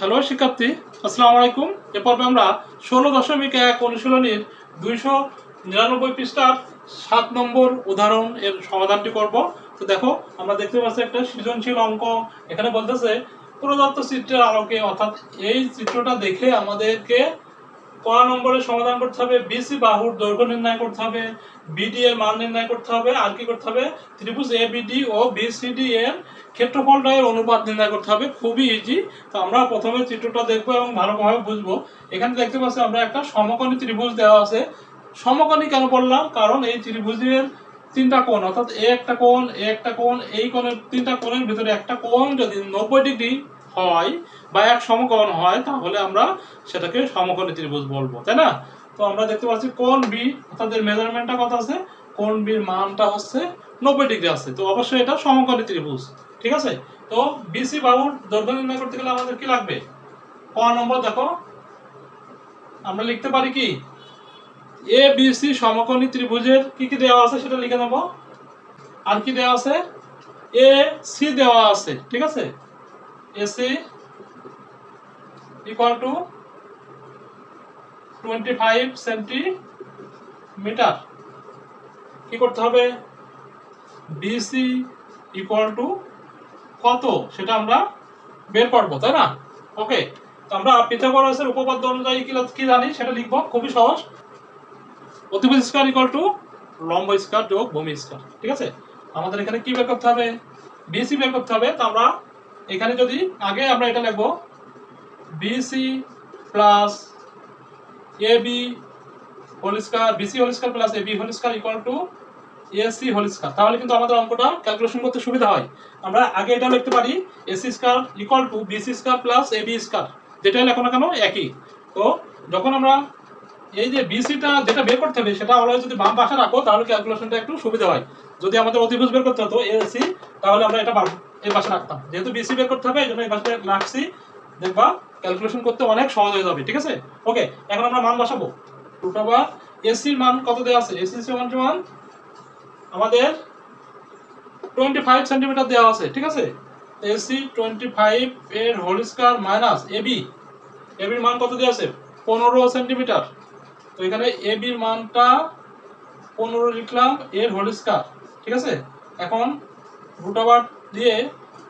Hello শিক্ষার্থী, আসসালামু আলাইকুম। এ পর্বে আমরা ষোলো দশমিক এক অনুশীলনীর দুইশো নিরানব্বই পৃষ্ঠার সাত নম্বর উদাহরণ এর সমাধানটি করব। তো দেখো, আমরা দেখতে পাচ্ছি একটা সৃজনশীল অঙ্ক। এখানে বলতেছে, প্রদত্ত চিত্রের আলোকে, অর্থাৎ এই চিত্রটা দেখে আমাদেরকে ক নম্বরে সমাধান করতে হবে, বিসি বাহুর দৈর্ঘ্য নির্ণয় করতে হবে। বিডি এর মান নির্ণয় করতে হবে। আর কি করতে হবে? ত্রিভুজ এ বিডি ও বিসিডি এর ক্ষেত্রফলটা এর অনুপাত নির্ণয় করতে হবে। খুবই ইজি তো আমরা প্রথমে চিত্রটা দেখব এবং ভালোভাবে বুঝব। এখানে দেখতে পাচ্ছি আমরা একটা সমকোণী ত্রিভুজ দেওয়া আছে। সমকোণী কেন বললাম? কারণ এই ত্রিভুজের তিনটা কোণ, অর্থাৎ এ একটা কোণ এ একটা কোণ, এই কোণের তিনটা কোণের ভিতরে একটা কোণ যদি নব্বই ডিগ্রি হয় বা এক সমকোণ হয়, তাহলে আমরা সেটাকে সমকোণী ত্রিভুজ বলব, তাই না? তো আমরা দেখতে পাচ্ছি কোন বি তাদের মেজারমেন্টটা কত আছে? কোণ বির মানটা হচ্ছে নব্বই ডিগ্রি আছে। তো অবশ্যই এটা সমকোণী ত্রিভুজ, ঠিক আছে? তো বিসি বাহুর দৈর্ঘ্য নির্ণয় করতে গেলে আমাদের কি লাগবে? ক নম্বর দেখো, আমরা লিখতে পারি কি? এ বিসি সমকোণী ত্রিভুজের কি কি দেওয়া আছে সেটা লিখে নেব। আর কি দেওয়া আছে? এ সি দেওয়া আছে, ঠিক আছে? AC equal to twenty five centimetre. কি করতে হবে? বিসি ইকুয়াল টু কত? সেটা আমরা বের করব, তাই না? ওকে তো আমরা পিথাগোরাসের উপপাদ্য অনুযায়ী কি কি জানি সেটা লিখব, খুবই সহজ। অতিভুজ স্কয়ার ইকুয়াল টু লম্ব স্কয়ার যোগ ভূমি স্কয়ার ঠিক আছে? আমাদের এখানে কি বের করতে হবে? বিসি বের করতে হবে, তো আমরা এখানে যদি আগে আমরা এটা লিখব BC plus A B whole square BC whole square plus A B whole square equal to AC whole square তাহলে কিন্তু আমাদের অঙ্কটা ক্যালকুলেশন করতে সুবিধা হয়। আমরা আগে এটা লিখতে পারি AC square equal to BC square plus A B square যেটা লেখো না কেন একই। তো যখন আমরা এই যে বিসিটা যেটা বের করতে হবে, সেটা অলওয়েজ যদি বাম পাশে রাখো, তাহলে ক্যালকুলেশনটা একটু সুবিধা হয়। যদি আমাদের অতিভুজ বের করতে হতো এসি তাহলে আমরা এটা এই পাশে রাখতাম। যেহেতু বিসি বের করতে হবে, এই জন্য এই পাশে রাখছি দেখবা ক্যালকুলেশন করতে অনেক সহজ হয়ে যাবে, ঠিক আছে? ওকে এখন আমরা মান বসাবো। রুট এসির মান কত দেওয়া আছে? এসি সমান সমান আমাদের টোয়েন্টি ফাইভ সেন্টিমিটার দেওয়া আছে, ঠিক আছে? এসি টোয়েন্টি ফাইভ এর হোল স্কয়ার মাইনাস এবি এবির মান কত দেওয়া আছে? পনেরো সেন্টিমিটার তো এখানে এবির মানটা পনেরো লিখলাম, এর হোল স্কয়ার ঠিক আছে? এখন রুট দিয়ে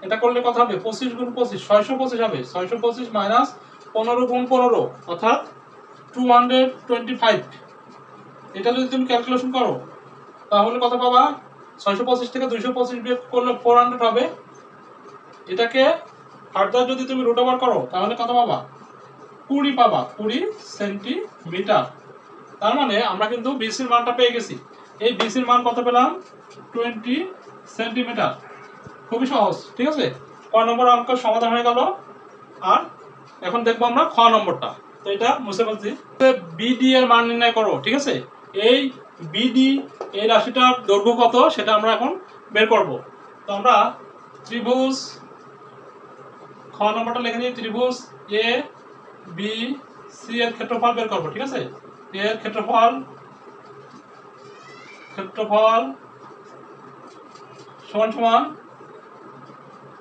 এটা করলে কত হবে? পঁচিশ গুণ পঁচিশ, ছয়শো পঁচিশ হবে। ছয়শো পঁচিশ মাইনাস পনেরো গুণ পনেরো, অর্থাৎ টু হান্ড্রেড টোয়েন্টি ফাইভ এটা যদি তুমি ক্যালকুলেশন করো, তাহলে কত পাবা? ছয়শো পঁচিশ থেকে দুইশো পঁচিশ বিয়োগ করলে ফোর হান্ড্রেড হবে। এটাকে ফার্দার যদি তুমি রুট ওভার করো, তাহলে কত পাবা? কুড়ি পাবা, কুড়ি সেন্টিমিটার তার মানে আমরা কিন্তু বিসির মানটা পেয়ে গেছি। এই বিসির মান কত পেলাম? টোয়েন্টি সেন্টিমিটার খুবই সহজ, ঠিক আছে? ক নম্বর অঙ্ক সমাধান হয়ে গেল। আর এখন দেখব আমরা খ নম্বরটা। তো এটা মুছে বলছি বিডি এর মান নির্ণয় করো, ঠিক আছে? এই বিডি এই রাশিটার দৈর্ঘ্য কত সেটা আমরা এখন বের করব। তো আমরা ত্রিভুজ, খ নম্বরটা লিখে নিই, ত্রিভুজ এ বি সি এর ক্ষেত্রফল বের করব, ঠিক আছে? এর ক্ষেত্রফল ক্ষেত্রফল সমান সমান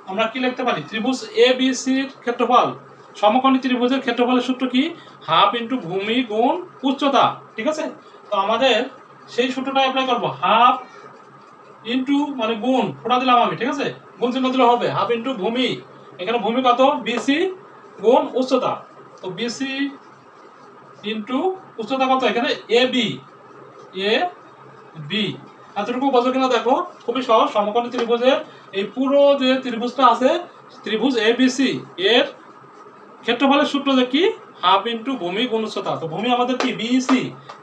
আমরা কি লিখতে পারি? ত্রিভুজ এ বি সির ক্ষেত্রফল। সমকোণী ত্রিভুজের ক্ষেত্রফলের সূত্র কি? হাফ ইন্টু ভূমি গুণ উচ্চতা। ঠিক আছে? তো আমাদের সেই সূত্রটা অ্যাপ্লাই করব। হাফ ইন্টু মানে গুণ, ফোটা দিলাম আমি, ঠিক আছে? গুণ চিহ্ন দিলে হবে। হাফ ইন্টু ভূমি। এখানে ভূমি কত? বিসি গুণ উচ্চতা। তো বিসি ইন্টু উচ্চতা কত? এখানে এ বি এ বি এতটুকু বোঝো কিনা দেখো? খুবই সহজ। সমকোণী ত্রিভুজের এই পুরো যে ত্রিভুজটা আছে, ত্রিভুজ এ বি সি এর ক্ষেত্রফলের সূত্র যে কি? হাফ ইন্টু ভূমি গুণ উচ্চতা। তো ভূমি আমাদের কি? বিসি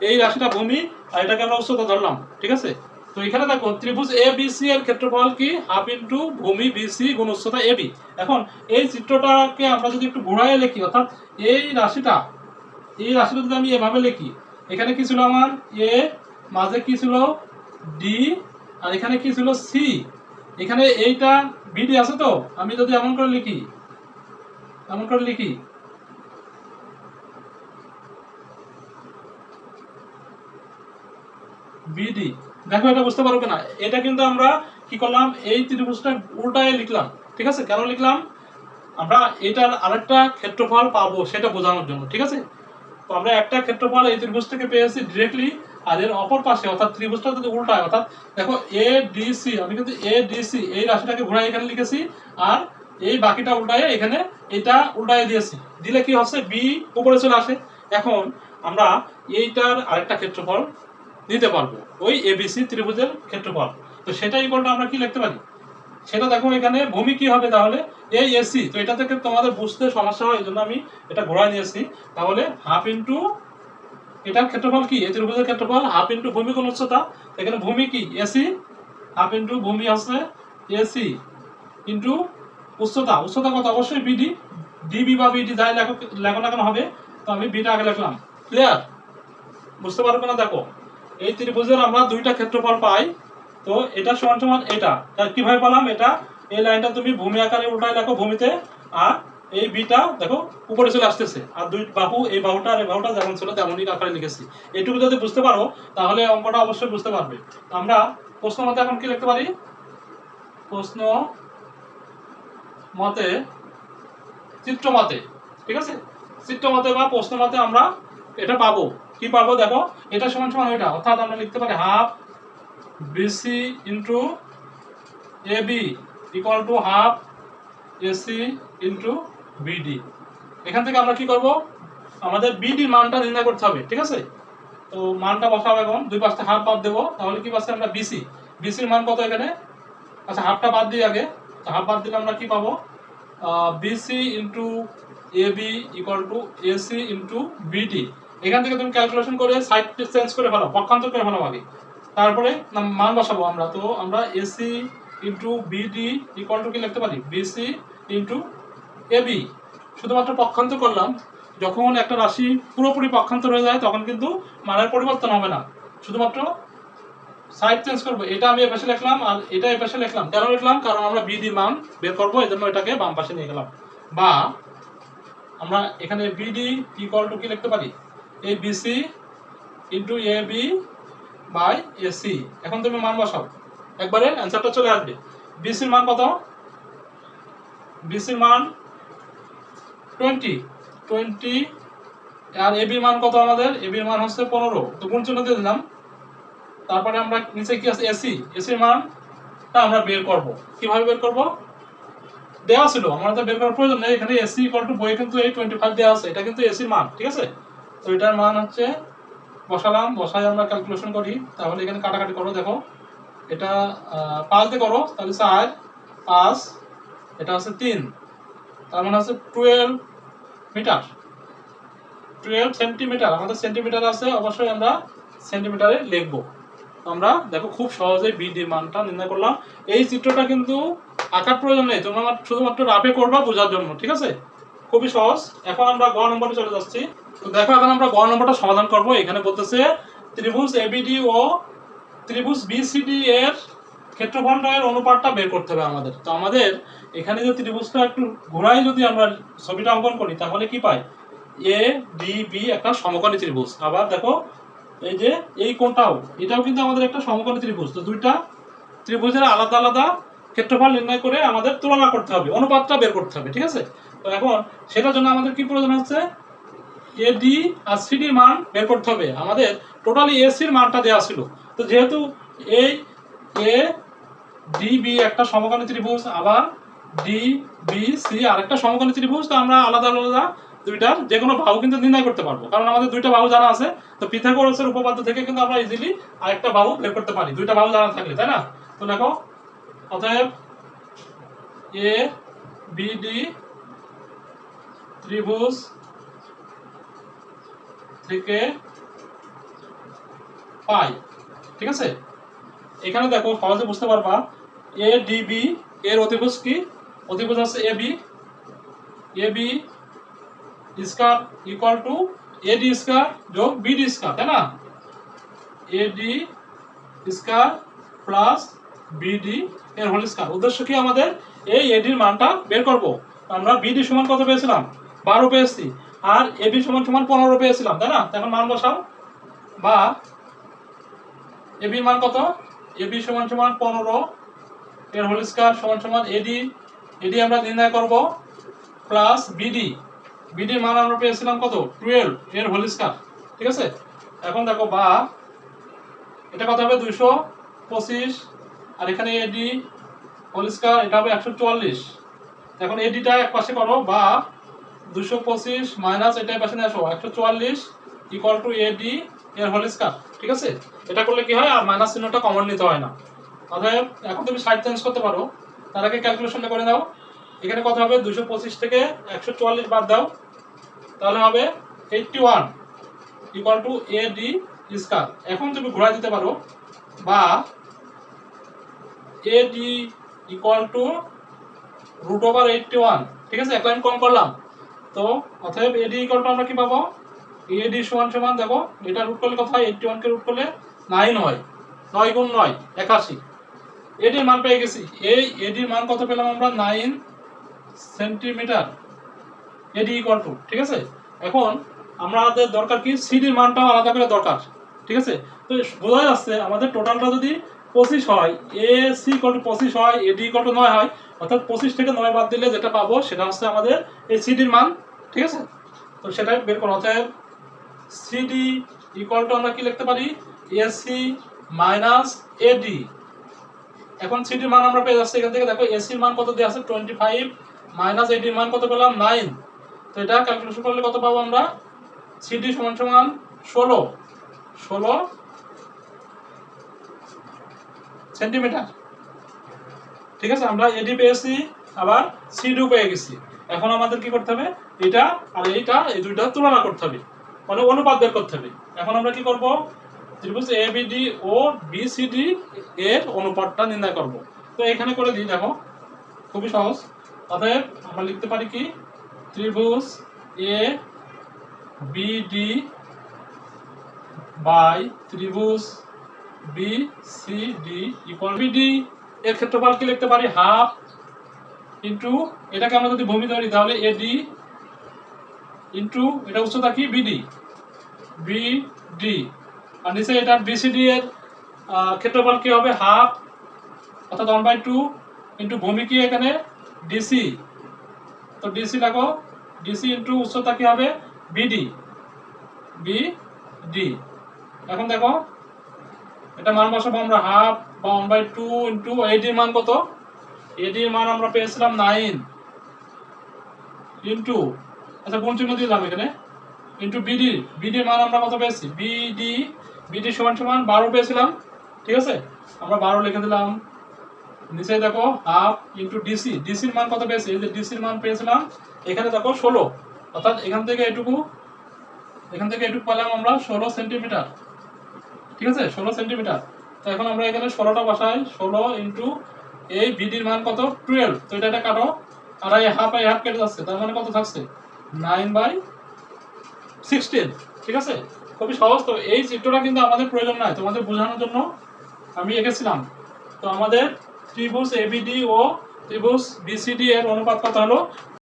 এই রাশিটা ভূমি, আর এটাকে আমরা উচ্চতা ধরলাম, ঠিক আছে? তো এখানে দেখো, ত্রিভুজ এ বি সি এর ক্ষেত্রফল কি? হাফ ইন্টু ভূমি বিসি গুণ উচ্চতা এ বি এখন এই চিত্রটাকে আমরা যদি একটু ঘোরায় লিখি, অর্থাৎ এই রাশিটা এই রাশিটা যদি আমি এভাবে লিখি, এখানে কি ছিল আমার? এ মাঝে কি ছিল? ডি আর এখানে কি ছিল? সি এখানে এইটা বিডি আছে তো? আমি যদি এমন করে লিখি, এমন করে লিখি। বিডি। দেখো, এটা বুঝতে পারো কিনা? এটা কিন্তু আমরা কি করলাম? এই ত্রিভুজটা উল্টায় লিখলাম। ঠিক আছে? কেন লিখলাম? আমরা এটার আরেকটা ক্ষেত্রফল পাবো সেটা বোঝানোর জন্য। ঠিক আছে? তো আমরা একটা ক্ষেত্রফল এই ত্রিভুজ থেকে পেয়েছি ডিরেক্টলি আর এর অপর পাশে, অর্থাৎ ত্রিভুজটা যদি উল্টায় অর্থাৎ দেখো এ ডি সি আমি কিন্তু এ ডি সি এই রাশিটাকে ঘুরাই এখানে লিখেছি, আর এই বাকিটা উল্টায় এখানে এটা উল্টায় দিয়েছি। দিলে কি হচ্ছে? বি উপরে চলে আসে। এখন আমরা এইটার আরেকটা ক্ষেত্রফল নিতে পারব, ওই এবিসি ত্রিভুজের ক্ষেত্রফল। তো সেটা ইকুয়ালটা আমরা কি লিখতে পারি? সেটা দেখো এখানে, ভূমি কি হবে তাহলে? এই এসি তো এটা থেকে তোমাদের বুঝতে সমস্যা হয়, এই জন্য আমি এটা ঘোরায় নিয়েছি তাহলে হাফ ইন্টু এটার ক্ষেত্রফল কি? এই ত্রিভুজের ক্ষেত্রফল হাফ ইন্টু ভূমি কোন উচ্চতা এখানে ভূমি কি? এসি হাফ ইন্টু ভূমি আছে এসি ইন্টু উচ্চতা। উচ্চতা কত? অবশ্যই বিডি ডিবি বা বিডি যাই লেখো লেখো না কেন হবে? তো আমি বিটা আগে লিখলাম। ক্লিয়ার বুঝতে পারবে না দেখো? এই ত্রিভুজের আমরা দুইটা ক্ষেত্রফল পাই। তো এটা সমান সমান এটা। কীভাবে পেলাম? এটা এই লাইনটা তুমি ভূমি আকারে উল্টায় লেখো ভূমিতে। আর এই বিটা দেখো, উপরে চলে আসতেছে। আর দুই বাহু, এই বাহুটা আর এই বাহুটা যেমন ছিল তেমনই আকারে লিখেছি। এটুকু যদি বুঝতে পারো, তাহলে অঙ্কটা অবশ্যই বুঝতে পারবে। আমরা প্রশ্ন মতে এখন কি লিখতে পারি? প্রশ্ন মতে, চিত্র মতে, ঠিক আছে? চিত্র মতে বা প্রশ্ন মতে আমরা এটা পাবো। কি পাবো দেখো? এটা সমান সমান এটা। অর্থাৎ আমরা লিখতে পারি half BC into A B equal to half AC into BD এখান থেকে আমরা কি করব? আমাদের বিডির মানটা নির্ণয় করতে হবে, ঠিক আছে? তো মানটা বসাবো এখন, দুই পাশে হাফ বাদ দেবো, তাহলে কি পাচ্ছি আমরা বিসি বিসির মান কত এখানে? আচ্ছা হাফটা বাদ দিই আগে। তো হাফ বাদ দিলে আমরা কি পাবো? BC into A B equal to AC into BD এখান থেকে তুমি ক্যালকুলেশন করে সাইড চেঞ্জ করে ফেলো পক্ষান্তর করে ফেলো আগে। তারপরে মান বসাবো আমরা। তো আমরা AC into BD equal to কি লিখতে পারি? বিসি ইন্টু এবি শুধুমাত্র পক্ষান্তর করলাম। যখন একটা রাশি পুরোপুরি পক্ষান্তর হয়ে যায়, তখন কিন্তু মানের পরিবর্তন হবে না। শুধুমাত্র সাইড চেঞ্জ করব। এটা আমি এপাশে লিখলাম আর এটা এপাশে লিখলাম। কেন লিখলাম? কারণ আমরা বিডি মান বের করব এই জন্য এটাকে বাম পাশে নিয়ে গেলাম। বা আমরা এখানে বিডি ইকুয়াল টু কি লিখতে পারি? এই BC into A B by AC এখন তুমি মান বসাও। একবারে অ্যান্সারটা চলে আসবে। বিসির মান কত? বিসির মান টোয়েন্টি টোয়েন্টি আর এবির মান কত আমাদের? এবির মান হচ্ছে পনেরো। তো গুণ চিহ্ন দিয়ে দিলাম। তারপরে আমরা নিচে কি আছে? এসি এসির মানটা আমরা বের করব। কীভাবে বের করব? দেওয়া ছিল। আমাদের বের করার প্রয়োজন নেই। এখানে এসি ইকুয়াল বই কিন্তু এই টোয়েন্টি ফাইভ দেওয়া আছে। এটা কিন্তু এসির মান, ঠিক আছে? তো এটার মান হচ্ছে, বসালাম, বসাই আমরা ক্যালকুলেশন করি। তাহলে এখানে কাটাকাটি করো, দেখো। এটা পাঁচ দিয়ে করো। তাহলে চার, পাঁচ, এটা হচ্ছে তিন। তার মানে হচ্ছে টুয়েলভ মিটার টুয়েলভ সেন্টিমিটার আমাদের সেন্টিমিটার আছে, অবশ্যই আমরা সেন্টিমিটারে লিখব। আমরা দেখো খুব সহজেই বিডির মানটা নির্ণয় করলাম। এই চিত্রটা কিন্তু আঁকার প্রয়োজন নেই, তোমরা শুধুমাত্র রাফে করবা বোঝার জন্য, ঠিক আছে? খুবই সহজ। এখন আমরা গ নম্বরে চলে যাচ্ছি। তো দেখো, এখন আমরা গ নম্বরটা সমাধান করব। এখানে বলতেছে ত্রিভুজ এবিডি ও ত্রিভুজ বিসিডি এর ক্ষেত্রফলটা এর অনুপাতটা বের করতে হবে আমাদের। তো আমাদের এখানে যে ত্রিভুজটা একটু ঘোরাই যদি আমরা ছবিটা অঙ্কন করি, তাহলে কি পাই? এ ডি বি একটা সমকোণী ত্রিভুজ। আবার দেখো, এই যে এই কোণটাও, এটাও কিন্তু আমাদের একটা সমকোণী ত্রিভুজ। তো দুইটা ত্রিভুজের আলাদা আলাদা ক্ষেত্রফল নির্ণয় করে আমাদের তুলনা করতে হবে, অনুপাতটা বের করতে হবে, ঠিক আছে? তো এখন সেটার জন্য আমাদের কি প্রয়োজন হচ্ছে? এডি আর সিডির মান বের করতে হবে। আমাদের টোটালি এসির মানটা দেওয়া ছিল। তো যেহেতু এই এ ডি বি একটা সমকোণী ত্রিভুজ, আবার ডি বি সি আরেকটা সমকোণী ত্রিভুজ, তো আমরা আলাদা আলাদা দুইটার যে কোনো বাহু কিন্তু নির্ণয় করতে পারব। কারণ আমাদের দুইটা বাহু জানা আছে, তো পিথাগোরাসের উপপাদ্য থেকে কিন্তু আমরা ইজিলি আরেকটা বাহু বের করতে পারি। দুইটা বাহু জানা থাকলে, তাই না? তো দেখো, অতএব এ বি ডি ত্রিভুজ থেকে পাই, ঠিক আছে? এখানে দেখো, সহজে বুঝতে পারবা এ ডি বি এর অতিভুজ কি? অতিভুজ হচ্ছে A B A B square equal to A D square যোগ বি ডি স্কয়ার তাই না? A D square plus BD এর হোল স্কয়ার উদ্দেশ্য কি আমাদের? এই এডির মানটা বের করব। আমরা বিডি সমান কত পেয়েছিলাম? বারো পেয়েছি। আর এবি সমান সমান পনেরো পেয়েছিলাম, তাই না? এখন মান বসাও। বা এবির মান কত? এবি সমান সমান পনেরো। এর হোল স্কয়ার সমান সমান এডি এডি আমরা নির্ণয় করব প্লাস বিডি বিডির মান আমরা পেয়েছিলাম কত? টুয়েলভ এর হোল স্কয়ার। ঠিক আছে? এখন দেখো বা, এটা কত হবে? দুইশো পঁচিশ। আর এখানে এডি হোল স্কয়ার, এটা হবে একশো চুয়াল্লিশ। এখন এডিটা এক পাশে করো, বা দুশো পঁচিশ মাইনাস এটা পাশে নিয়ে আসো, একশো চুয়াল্লিশ ইকুয়াল টু এডি এর হোল স্কয়ার। ঠিক আছে? এটা করলে কি হয়? আর মাইনাস চিহ্নটা কমন নিতে হয় না। অতএব, এখন তুমি সাইড চেঞ্জ করতে পারো। তার আগে ক্যালকুলেশনটা করে দাও এখানে কত হবে দুশো পঁচিশ থেকে একশো চুয়াল্লিশ বাদ দাও। তাহলে হবে eighty one equal to A D square এখন তুমি ঘোরা দিতে পারো বা A D equal to root over eighty one ঠিক আছে? এক লাইন কম করলাম। তো অতএব এডি ইকুয়াল টু আমরা কি পাবো? এডি সমান সমান, দেখো, এটা রুট করলে কত হয়? এইটটি ওয়ানকে রুট করলে নাইন হয়। নয় গুণ নয়, একাশি। এডির মান পেয়ে গেছি। এই এডির মান কত পেলাম আমরা? Nine centimetre. AD equal to ঠিক আছে? এখন আমাদের দরকার কি? সিডির মানটাও আলাদা করে দরকার, ঠিক আছে? তো বোঝা যাচ্ছে আমাদের টোটালটা যদি পঁচিশ হয় এ সি ইকুয়াল টু পঁচিশ হয় এডি ইকুয়াল টু নয় হয়, অর্থাৎ পঁচিশ থেকে নয় বাদ দিলে যেটা পাবো সেটা হচ্ছে আমাদের এই সিডির মান, ঠিক আছে? তো সেটাই বের করো। অতএব সিডি ইকুয়াল টু আমরা কি লিখতে পারি? এসি মাইনাস এডি এখন সিডির মান আমরা পেয়ে যাচ্ছি এখান থেকে। দেখো এসির মান কত দেওয়া আছে? টোয়েন্টি ফাইভ মাইনাস এডির মান কত পেলাম? নাইন তো এটা ক্যালকুলেশন করলে কত পাবো আমরা? সিডি সমান সমান ষোলো। ষোলো সেন্টিমিটার ঠিক আছে? আমরা এডি পেয়েছি, আবার সিডিও পেয়ে গেছি। এখন আমাদের কি করতে হবে? এটা আর এইটা, এই দুইটা তুলনা করতে হবে। মানে অনুপাত বের করতে হবে। এখন আমরা কি করব? ত্রিভুজ এ বিডি ও বিসিডি এর অনুপাতটা নির্ণয় করব। তো এখানে করে দিই, দেখো। খুবই সহজ। অতএব আমরা লিখতে পারি কি? ত্রিভুজ এ বিডি বাই ত্রিভুজ B C D equal BD এর ক্ষেত্রফল কি লিখতে পারি? হাফ ইন্টু, এটাকে আমরা যদি ভূমি ধরি, তাহলে এডি ইন্টু, এটা উচ্চতা কি? বিডি বিডি আর নিচে এটা বিসিডি এর ক্ষেত্রফল কি হবে? হাফ, অর্থাৎ ওয়ান বাই টু ইন্টু ভূমি কি এখানে? ডিসি তো ডিসি লাগো ডিসি ইন্টু উচ্চতা কি হবে? বিডি বিডি এখন দেখো, এটা মান বসাবো আমরা হাফ বা ওয়ান বাই টু ইন্টু এডির মান কত? এডির মান আমরা পেয়েছিলাম নাইন ইন্টু আচ্ছা কোন চিহ্ন দিলাম এখানে। ইন্টু বিডি বিডির মান আমরা কত পেয়েছি? বিডি বিডি সমান সমান বারো পেয়েছিলাম, ঠিক আছে? আমরা বারো লিখে দিলাম। নিচে দেখো হাফ ইন্টু ডিসি ডিসির মান কত পেয়েছি? এই যে ডিসির মান পেয়েছিলাম, এখানে দেখো ষোলো। অর্থাৎ এখান থেকে এটুকু, এখান থেকে এটুকু পেলাম আমরা ষোলো সেন্টিমিটার, ঠিক আছে? ষোলো সেন্টিমিটার। তো এখন আমরা এখানে ষোলোটা বসাই, ষোলো ইন্টু এই ভিডির মান কত? টুয়েলভ তো এটা এটা কাটো। আর এই হাফ এই হাফ কেটে যাচ্ছে, তার মানে কত থাকছে? নাইন বাই সিক্সটিন ঠিক আছে? খুবই সহজ। তো এই চিত্রটা কিন্তু আমাদের প্রয়োজন নাই, তোমাদের বোঝানোর জন্য আমি এঁকেছিলাম। তো আমাদের ত্রিভুজ এবিডি ও ত্রিভুজ বিসিডি এর অনুপাত কত হলো?